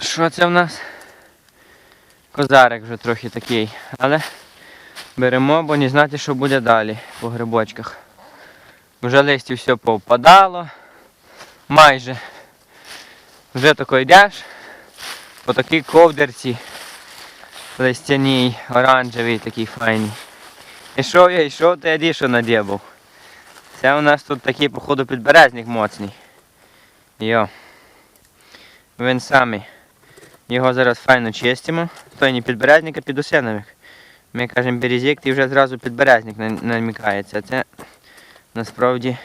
Що це в нас? Козарик вже трохи такий. Але беремо, бо не знати, що буде далі по грибочках. Вже листів все повпадало. Майже. Вже тако йдеш. По такій ковдерці. Листяній, оранжевий такий файний. Ішов я, йшов, то я дійшов надєбав. Це у нас тут такий, походу, підберезник моцний. Йо. Він самий. Його зараз файно чистимо. Той не підберезник, а підосиновик. Ми кажемо березік, і вже зразу підберезник намікається. Це насправді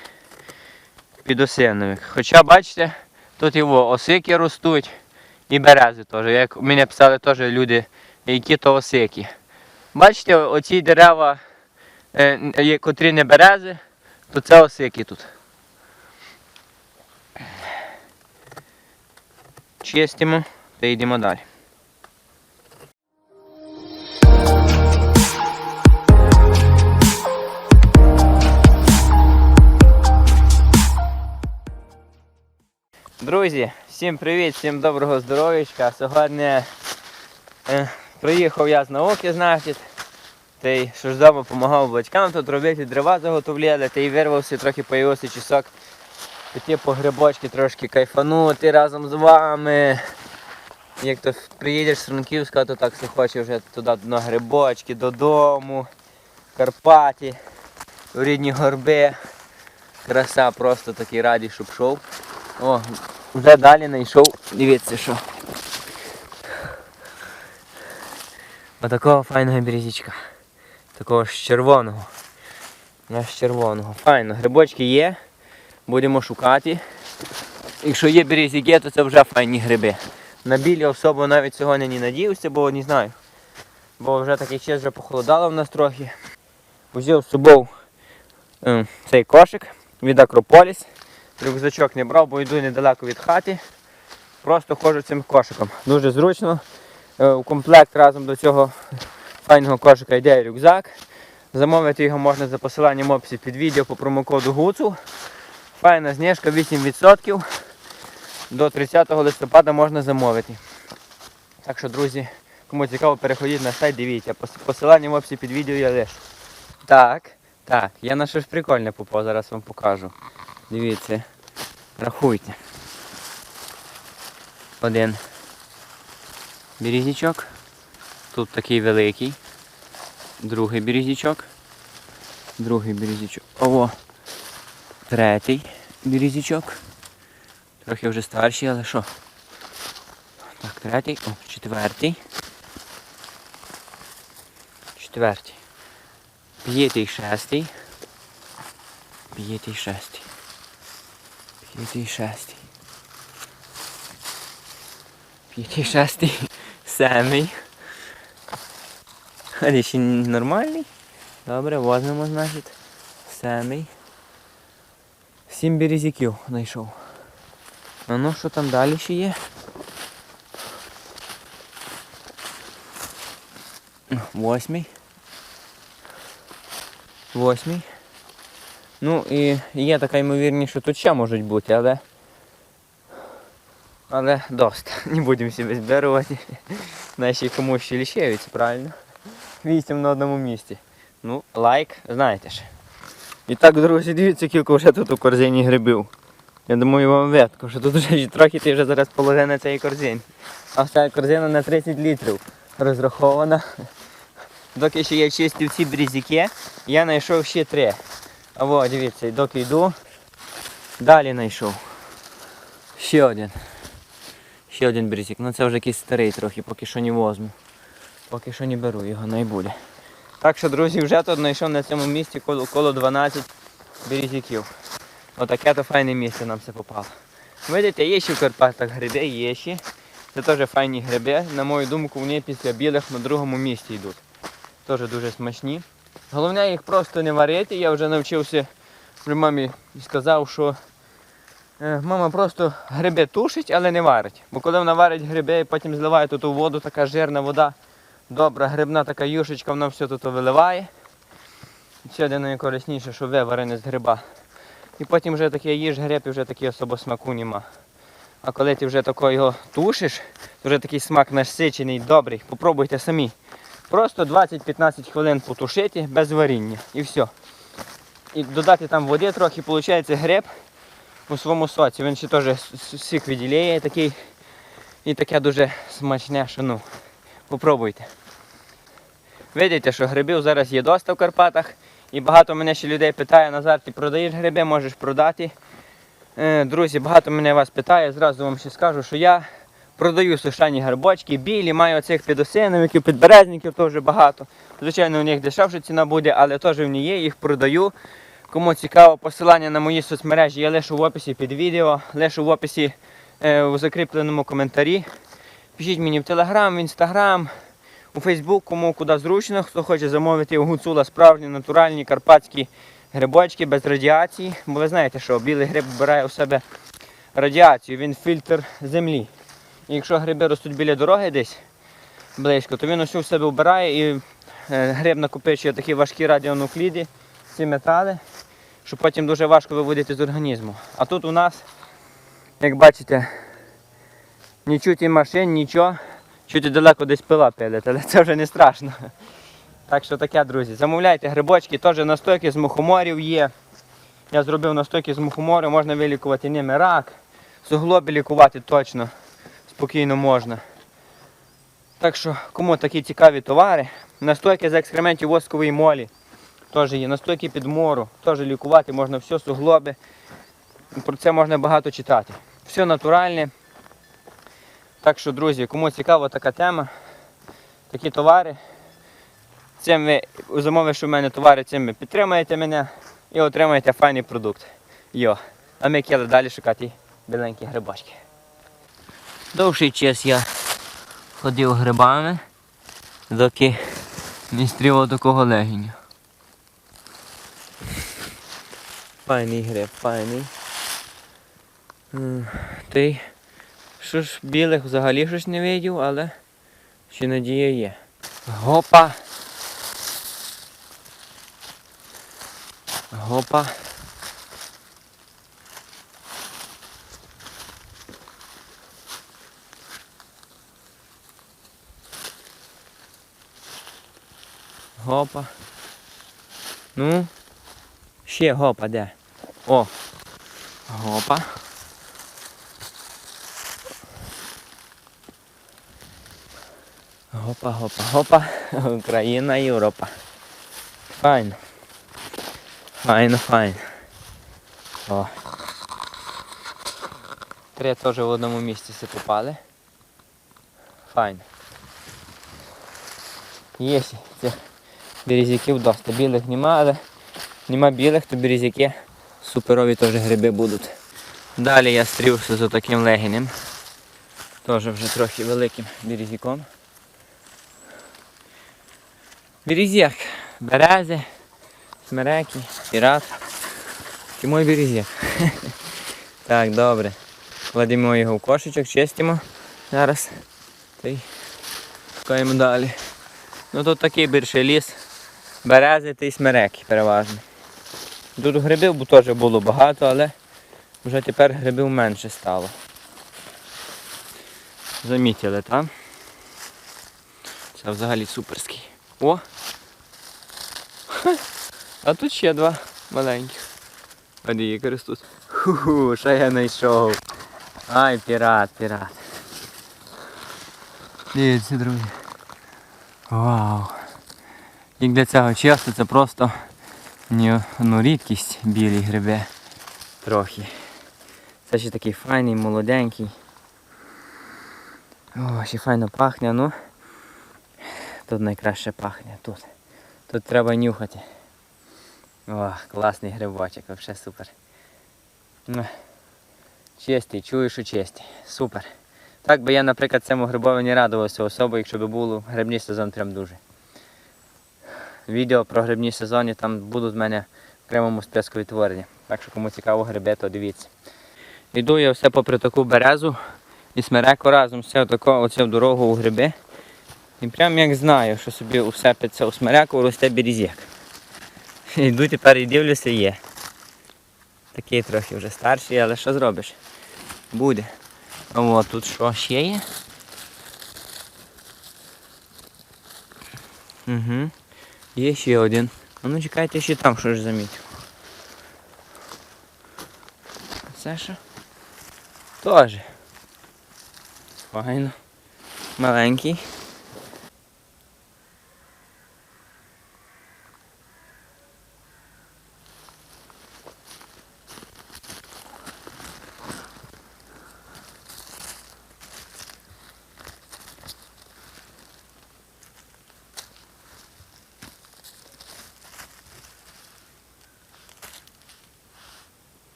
підосиновик. Хоча, бачите, тут його осики ростуть і берези теж. Як мене писали теж люди, які то осики. Бачите, оці дерева, е, котрі не берези, то це осики тут. Чистимо та йдемо далі. Друзі, всім привіт, всім доброго здоров'ячка. Сьогодні е, приїхав я з науки, значить. Та й що ж вдома допомагав батькам тут робити, дрова заготовляли, та й вирвався, трохи появився часок. Піти по грибочки трошки кайфанути разом з вами. Як то приїдеш з Франківська, то так все хоче вже туди на грибочки, додому, Карпаті, в рідні горби. Краса просто такий радий, щоб йшов. О, вже далі знайшов, дивіться що. Отакого файного березічка. Такого ж червоного. Наш червоного. Файно. Грибочки є. Будемо шукати. Якщо є березіки, то це вже файні гриби. На білі особо навіть сьогодні не надіявся, бо не знаю. Бо вже такий час вже похолодало в нас трохи. Взяв з собою е, цей кошик від Акрополіс. Рюкзачок не брав, бо йду недалеко від хати. Просто ходжу цим кошиком. Дуже зручно. Е, В комплект разом до цього файного кошика йде рюкзак. Замовити його можна за посиланням описі під відео по промокоду ГУЦУ. Файна знижка 8%. До 30 листопада можна замовити. Так що, друзі, кому цікаво, переходіть на сайт, дивіться. Пос- Посилання в описі під відео я лишу. Так, так, я на щось прикольне попав, зараз вам покажу. Дивіться, рахуйте. Один березічок. Тут такий великий. Другий березічок. Другий березічок. Ого. Третій березічок. Трохи вже старший, але що? Так, третій. О, четвертий. Четвертий. П'ятий, шестий. П'ятий, шестий. П'ятий, шестий. П'ятий, шестий. Семий. А ще нормальний. Добре, возьмемо, значить. Семий. Сім березіків знайшов. А ну що там далі ще є? Восьмий. Восьмий. Ну і є така ймовірність, що тут ще можуть бути, але. Але доста. Не будемо себе збирувати. Наші комусь ще лишаються, правильно? Вісім на одному місці. Ну, лайк, знаєте ж. І так, друзі, дивіться, кілька вже тут у корзині грибів. Я думаю, вам ветко, що тут вже трохи ти вже зараз половина цієї корзини. А ця корзина на 30 літрів розрахована. Доки ще я чистив ці брізіки, я знайшов ще три. А во, дивіться, доки йду, далі знайшов. Ще один. Ще один брізик. Ну це вже якийсь старий трохи, поки що не возьму. Поки що не беру його, не буде. Так що, друзі, вже тут знайшов на цьому місці коло 12 березіків. Отаке то файне місце нам все попало. Видите, є ще в Карпатах гриби, є ще. Це теж файні гриби. На мою думку, вони після білих на другому місці йдуть. Теж дуже смачні. Головне їх просто не варити. Я вже навчився, мамі сказав, що е, мама просто гриби тушить, але не варить. Бо коли вона варить гриби і потім зливає тут у воду, така жирна вода, добра грибна така юшечка, вона все тут виливає. Один найкорисніше, що виварене з гриба. І потім вже таке їж гриб і вже такі особо смаку нема. А коли ти вже тако його тушиш, то вже такий смак насичений, добрий. Попробуйте самі. Просто 20-15 хвилин потушити без варіння. І все. І додати там води трохи, виходить гриб у своєму соці. Він ще теж сік відділяє такий. І таке дуже смачне, що ну, попробуйте. Видите, що грибів зараз є доста в Карпатах. І багато мене ще людей питає, Назар, ти продаєш гриби, можеш продати. Е, Друзі, багато мене вас питає, зразу вам ще скажу, що я продаю сушені грибочки, білі, маю оцих підосиновиків, підберезників теж багато. Звичайно, у них дешевша ціна буде, але теж вони є, їх продаю. Кому цікаво, посилання на мої соцмережі я лишу в описі під відео, лишу в описі е, у закріпленому коментарі. Пишіть мені в Телеграм, в Інстаграм, у Фейсбук, кому куди зручно, хто хоче замовити у гуцула справжні натуральні карпатські грибочки без радіації. Бо ви знаєте, що білий гриб вбирає у себе радіацію, він фільтр землі. І якщо гриби ростуть біля дороги десь близько, то він усю в себе вбирає і е, гриб накопичує такі важкі радіонукліди, ці метали, що потім дуже важко виводити з організму. А тут у нас, як бачите, ні чуті машин, нічого. Чути далеко десь пила пилить, але це вже не страшно. Так що таке, друзі. Замовляйте грибочки, теж настойки з мухоморів є. Я зробив настойки з мухоморів, можна вилікувати ними рак. Суглоби лікувати точно, спокійно можна. Так що, кому такі цікаві товари, настойки з екскрементів воскової молі теж є. Настойки під мору, теж лікувати можна все, суглоби. Про це можна багато читати. Все натуральне. Так що, друзі, кому цікава така тема, такі товари, цим ви, замовивши в мене товари, цим ви підтримаєте мене і отримаєте файний продукт. Йо. А ми кіли далі шукати біленькі грибочки. Довший час я ходив грибами, доки не стріло такого легіння. Файний гриб, файний. Той що ж білих взагалі щось не видів, але ще надія є. Гопа. Гопа. Гопа. Ну. Ще гопа де? О. Гопа. Гопа, гопа, гопа. Україна, Європа. Файно. Файно, файно. О. Три теж в одному місці все попали. Файно. Є цих березяків доста. Білих нема, але нема білих, то березяки суперові теж гриби будуть. Далі я стрівся з таким легінем. Теж вже трохи великим березяком. Березяк, берези, смереки, пірат. І мой березяк. так, добре. Кладемо його в кошечок, чистимо зараз. Та й шукаємо далі. Ну тут такий більший ліс. Берези та й смереки переважно. Тут грибів теж було багато, але вже тепер грибів менше стало. Замітили, так? Це взагалі суперський. О! А тут ще два маленьких. А де є тут? Ху-ху, що я знайшов. Ай, пірат, пірат. Дивіться, друзі. Вау. Як для цього часу це просто ну, рідкість білі гриби. Трохи. Це ще такий файний, молоденький. О, ще файно пахне, ну. Тут найкраще пахне, тут. Тут треба нюхати. О, класний грибочок, взагалі супер. Ну, Чистий, чую, що чистий. Супер. Так би я, наприклад, цьому грибові не радувався особо, якщо б було грибний сезон прям дуже. Відео про грибні сезони там будуть в мене в окремому списку відтворення. Так що кому цікаво гриби, то дивіться. Йду я все попри таку березу і смереку разом, все отако, оце в дорогу у гриби. І прям як знаю, що собі усе це у смереку росте березяк. Йду тепер і дивлюся, є. Такий трохи вже старший, але що зробиш? Буде. О, тут що ще є? Угу. Є ще один. Ну чекайте, ще там що ж замітив. Це що? Тоже. Файно. Маленький.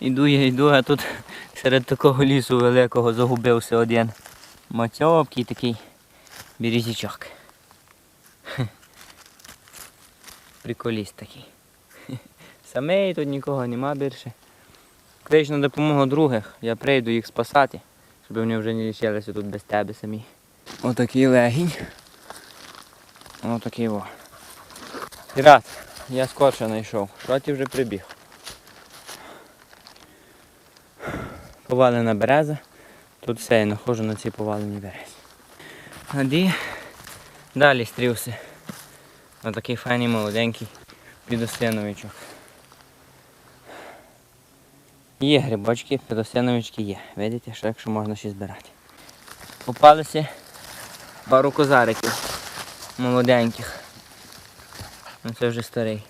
Іду я йду, а тут серед такого лісу великого загубився один мацьовкий такий березічок. Приколіст такий. Самий тут нікого нема більше. Клич на допомогу других, я прийду їх спасати, щоб вони вже не лишилися тут без тебе самі. Отакий легінь. Отакий во. Пірат, я скорше знайшов. Що ти вже прибіг? Повалена береза. Тут все я знаходжу на цій поваленій березі. Тоді далі стрівся. Ось такий файний молоденький підосиновичок. Є грибочки, підосиновички є. Видите, що якщо можна ще збирати. Попалися пару козариків молоденьких. Ну це вже старий.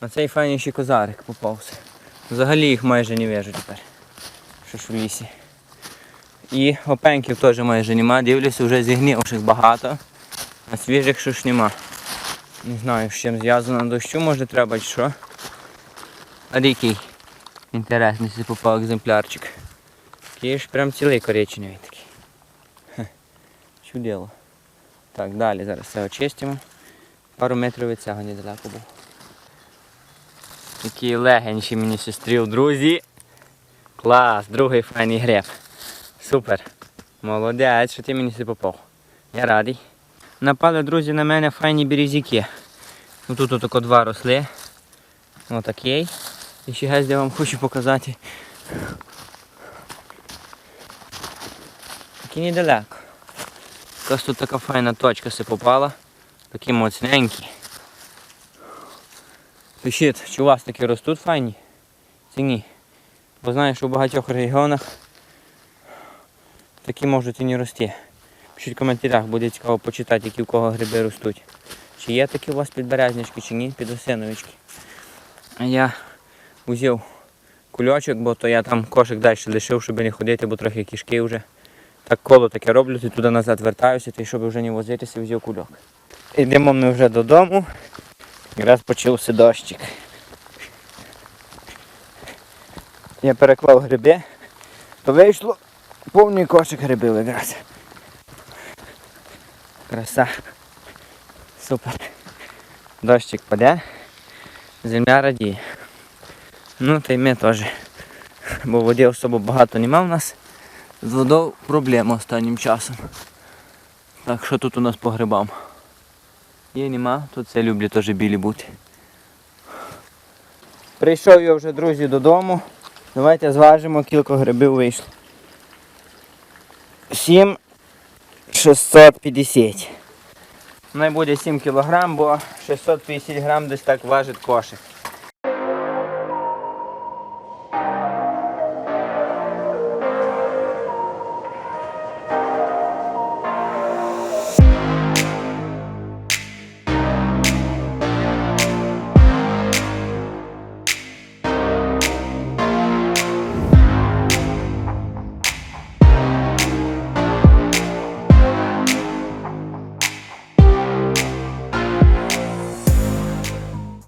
А цей файний ще козарик попався. Взагалі їх майже не вижу тепер що ж в лісі. І опеньків теж майже нема, дивлюся, вже зігнівших багато, а свіжих що ж нема. Не знаю, з чим зв'язано дощу, може треба чи що. А який інтересний си попав екземплярчик. Такий ж прям цілий коричневий такий. Хе, Чудило. Так, далі зараз все очистимо. Пару метрів від цього недалеко був. Такий легенький мені сестрів, друзі. Клас, другий файний греб. Супер. Молодець, що ти мені все попав. Я радий. Напали, друзі, на мене файні березіки. Ну, Тут отако два росли. Отакий. І ще геть я вам хочу показати. Такі недалеко. Якась тут така файна точка се попала. Такі моцненькі. Пишіть, чи у вас такі ростуть файні? Чи ні? Бо знаю, що в багатьох регіонах такі можуть і не рости. Пишіть в коментарях, буде цікаво почитати, які у кого гриби ростуть. Чи є такі у вас підберезнички, чи ні, підосиновички. А я взяв кульочок, бо то я там кошик далі лишив, щоб не ходити, бо трохи кішки вже. Так коло таке роблю, і туди назад вертаюся, і щоб вже не возитися, взяв кульок. Йдемо ми вже додому. Якраз почався дощик. Я переклав гриби, то вийшло повний кошик грибів якраз. Краса. Супер. Дощик паде, земля радіє. Ну та й ми теж. Бо води особо багато нема в нас. З водою проблема останнім часом. Так, що тут у нас по грибам? Є нема, тут це люблю теж білі бути. Прийшов я вже, друзі, додому. Давайте зважимо, кілька грибів вийшло. 7 650. Най буде 7 кг, бо 650 грам десь так важить кошик.